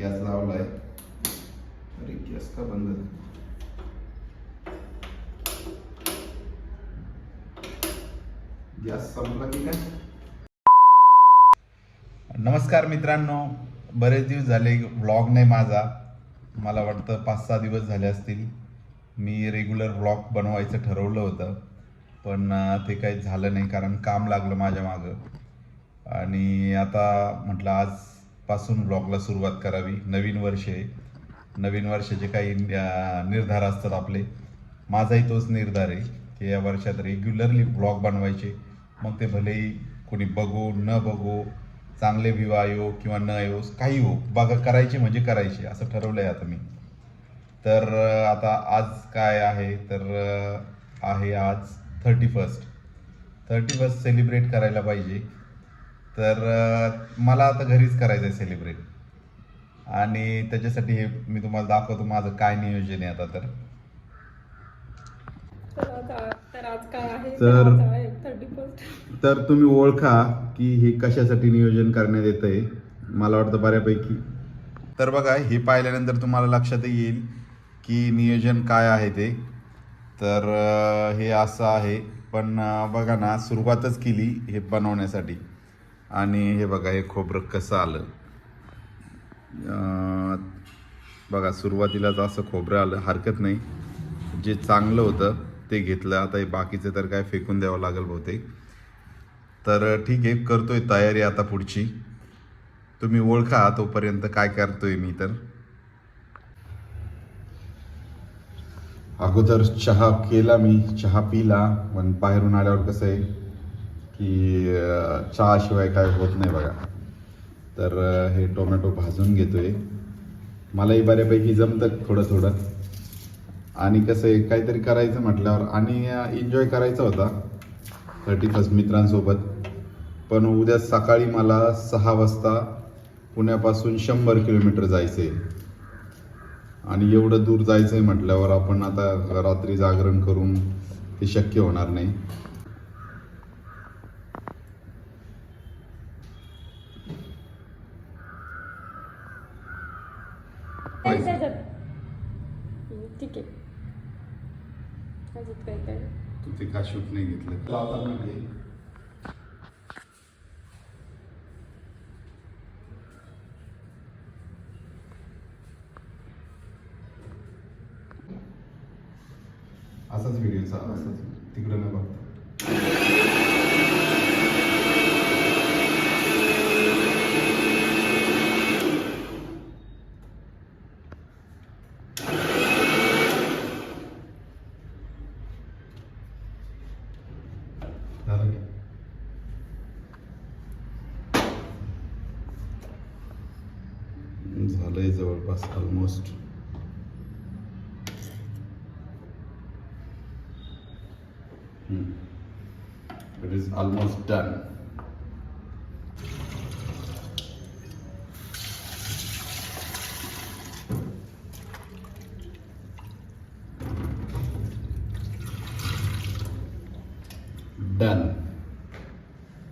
Gas लावलाय. अरे gas का बंद झाला? गॅस संपला की काय? नमस्कार मित्रांनो. बरेच दिवस झाले व्लॉग नाही माझा. मला वाटतं पाच सहा दिवस झाले असतील. मी रेग्युलर व्लॉग बनवायचं ठरवलं होतं. पण ते काही झालं नाही कारण काम लागलं माझ्या मागं. आणि आता म्हटलं आज पासून ब्लॉगला सुरुवात करावी. नवीन वर्ष आहे नवीन वर्षाचे काही निर्धार असतात आपले. माझाही तोच निर्धार आहे की या वर्षात रेग्युलरली ब्लॉग बनवायचे. मग ते भलेही कोणी बघू न बघू चांगले व्ह्यू आयो किंवा न येऊ काही हो बघा करायचे म्हणजे करायचे असं ठरवलं आहे आता मी. तर आता आज काय आहे? तर आहे आज thirty first thirty first celebrate करायला पाहिजे. तर मला आता घरीच करायचं आहे सेलिब्रेट आणि त्याच्यासाठी हे मी तुम्हाला दाखवतो माझं काय नियोजन आहे आता तर. तर आज तर तुम्ही ओळखा की हे कशासाठी नियोजन करण्यात येत आहे मला वाटतं बऱ्यापैकी. तर बघा हे पाहिल्यानंतर तुम्हाला लक्षात येईल की नियोजन काय आहे ते. तर हे असं आहे. पण बघा ना सुरुवातच केली हे बनवण्यासाठी. आणि हे बघा हे खोबरं कसं आलं? बघा सुरुवातीलाच असं खोबरं आलं हरकत नाही. जे चांगलं होतं ते घेतलं. आता हे बाकीचं तर काय फेकून द्यावं लागेल बहुतेक. तर ठीक आहे करतोय तयारी आता पुढची. तुम्ही ओळखा तोपर्यंत काय करतो आहे मी तर. अगोदर चहा केला मी चहा पिला. पण बाहेरून आल्यावर कसं आहे? की चहाशिवाय काय होत नाही बघा. तर हे टोमॅटो भाजून घेतोय. मलाही बऱ्यापैकी जमतं थोडं थोडं. आणि कसं आहे काहीतरी करायचं म्हटल्यावर आणि एन्जॉय करायचा होता थर्टी फर्स्ट मित्रांसोबत. पण उद्या सकाळी मला सहा वाजता पुण्यापासून शंभर किलोमीटर जायचं आहे आणि एवढं दूर जायचं आहे म्हटल्यावर आपण आता रात्री जागरण करून ते शक्य होणार नाही. ठीक आहे. अजून काय काय? तू ते का शूट नाही घेतलं? लावतात ना ते. असाच व्हिडिओचा असाच. तिकडे न बघता. झालंय जवळपास almost it is almost done done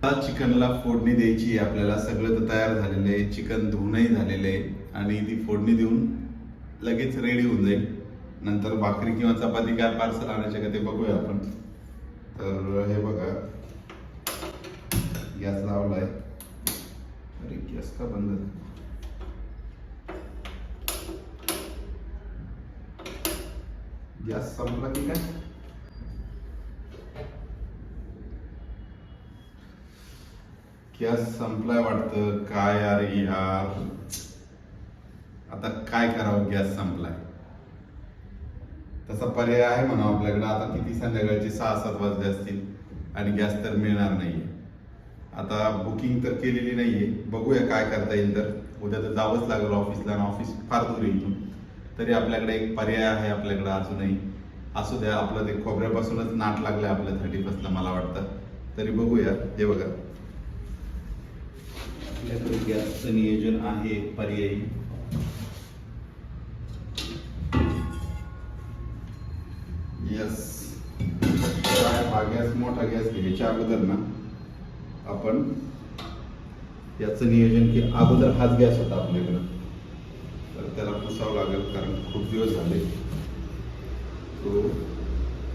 आता चिकनला फोडणी द्यायची आपल्याला सगळं तर तयार झालेलं आहे. चिकन धुवूनही झालेलं आहे. आणि ती फोडणी देऊन लगेच रेडी होऊन जाईल. नंतर भाकरी किंवा चपाती काय पार्सल आणायचे का ते बघूया आपण. तर हे बघा. गॅस लावलाय. अरे गॅस का बंद झाला? गॅस संपला की काय? गॅस संपलाय वाटतं काय अरे यार. आता काय करावं गॅस संपलाय. तसा पर्याय आहे म्हणा आपल्याकडे. आता किती संध्याकाळचे सहा सात वाजले असतील आणि गॅस तर मिळणार नाहीये. आता बुकिंग तर केलेली नाहीये. बघूया काय करता येईल तर. उद्या तर जावंच लागेल ऑफिसला आणि ऑफिस फार दूर येईल तरी आपल्याकडे एक पर्याय आहे आपल्याकडे अजूनही. असू द्या आपलं ते खोबऱ्यापासूनच नाट लागलंय आपल्या थर्टी फर्स्टला मला वाटतं. तरी बघूया. हे बघा. आपल्याकडे गॅसचं नियोजन आहे पर्यायी. यस हा गॅस मोठा गॅस घ्यायच्या अगोदर ना आपण याचं नियोजन की अगोदर हाच गॅस होता आपल्याकडं. तर त्याला पुसावं लागेल कारण खूप दिवस झाले. तो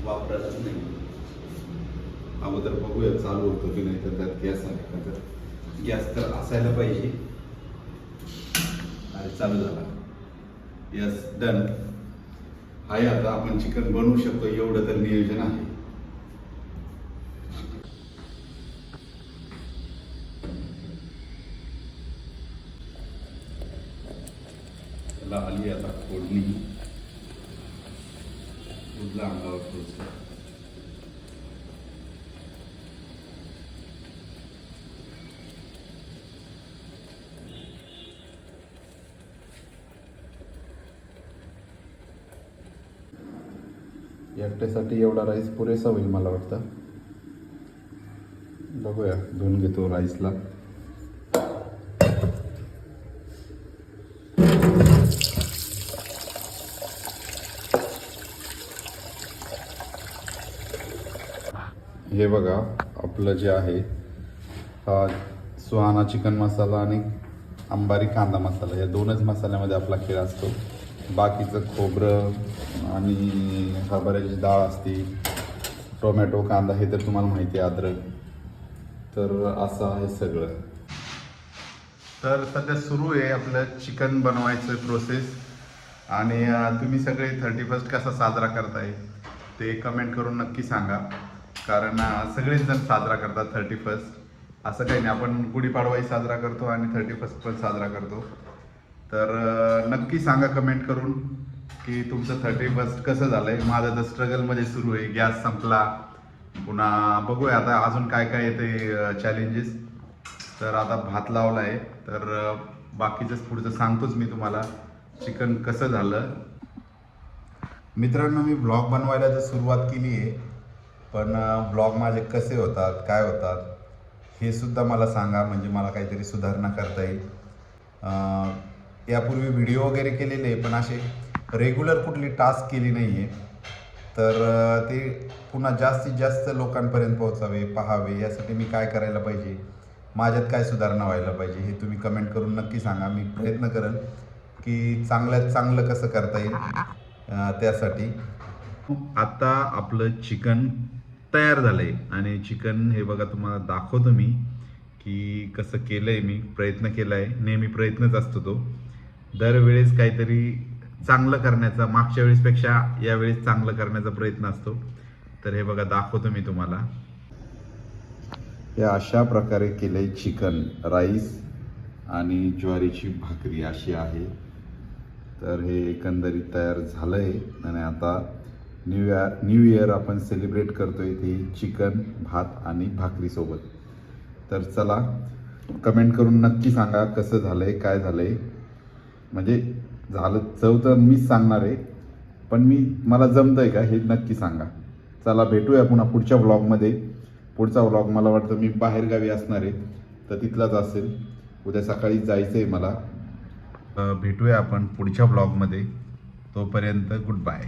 वापरायचाच नाही. अगोदर बघूया चालू होतो की नाही तर त्यात गॅस आहे का तर गॅस तर असायला पाहिजे. अरे चालू झाला. यस डन हा आता आपण चिकन बनवू शकतो एवढं तर नियोजन आहे. त्याला आली आता फोडणी. उजला अंगावर थोडंसं. एकट्यासाठी एवढा राईस पुरेसा होईल मला वाटतं. बघूया धुवून घेतो राईसला हे बघा आपलं जे आहे हा सुहाना चिकन मसाला आणि अंबारी कांदा मसाला या दोनच मसाल्यामध्ये आपला खेळ असतो. बाकीचं खोबरं आणि हरभऱ्याची डाळ असते टोमॅटो कांदा हे तर तुम्हाला माहिती आहे अद्रक. तर असं आहे सगळं. तर सध्या सुरू आहे आपलं चिकन बनवायचं प्रोसेस आणि तुम्ही सगळे थर्टी फर्स्ट कसा साजरा करताय ते कमेंट करून नक्की सांगा. कारण सगळेच जण साजरा करतात थर्टी फर्स्ट असं काही नाही आपण गुढीपाडवाही साजरा करतो आणि थर्टी फर्स्ट पण साजरा करतो. तर नक्की सांगा कमेंट करून की तुमचं थर्टी फर्स्ट कसं झालंय? माझं तर स्ट्रगलमध्ये सुरू आहे. गॅस संपला. पुन्हा बघूया आता अजून काय काय येते चॅलेंजेस तर आता भात लावला आहे तर बाकीचंच पुढचं सांगतोच मी तुम्हाला. चिकन कसं झालं? मित्रांनो मी ब्लॉग बनवायला तर सुरुवात केली आहे. पण ब्लॉग माझे कसे होतात काय होतात हे सुद्धा मला सांगा. म्हणजे मला काहीतरी सुधारणा करता येईल. यापूर्वी व्हिडिओ वगैरे केलेले आहे पण असे रेग्युलर कुठली टास्क केली नाही आहे तर ते पुन्हा जास्तीत जास्त लोकांपर्यंत पोहोचावे पाहावे यासाठी मी काय करायला पाहिजे? माझ्यात काय सुधारणा व्हायला पाहिजे? हे तुम्ही कमेंट करून नक्की सांगा. मी प्रयत्न करेन की चांगल्यात चांगलं कसं करता येईल त्यासाठी. आता आपलं चिकन तयार झालंय आणि चिकन हे बघा तुम्हाला दाखवतो मी की कसं केलंय मी प्रयत्न केलाय. नेहमी प्रयत्नच असतो तो. दरवेळेस काहीतरी चांगलं करण्याचा मागच्या वेळेसपेक्षा यावेळेस चांगलं करण्याचा प्रयत्न असतो. तर हे बघा दाखवतो मी तुम्हाला. हे अशा प्रकारे केलंय चिकन राईस आणि ज्वारीची भाकरी अशी आहे. तर हे एकंदरीत तयार झालंय आणि आता न्यू इयर न्यू इयर आपण सेलिब्रेट करतोय ते चिकन भात आणि भाकरीसोबत तर चला कमेंट करून नक्की सांगा कसं झालंय काय झालंय. म्हणजे झालं चव तर मीच सांगणार आहे पण मी मला जमतंय का हे नक्की सांगा. चला भेटूया पुन्हा पुढच्या व्लॉगमध्ये पुढचा व्लॉग मला वाटतं मी बाहेरगावी असणार आहे तर तिथलाच असेल. उद्या सकाळी जायचं आहे मला भेटूया आपण पुढच्या ब्लॉगमध्ये तोपर्यंत गुड बाय.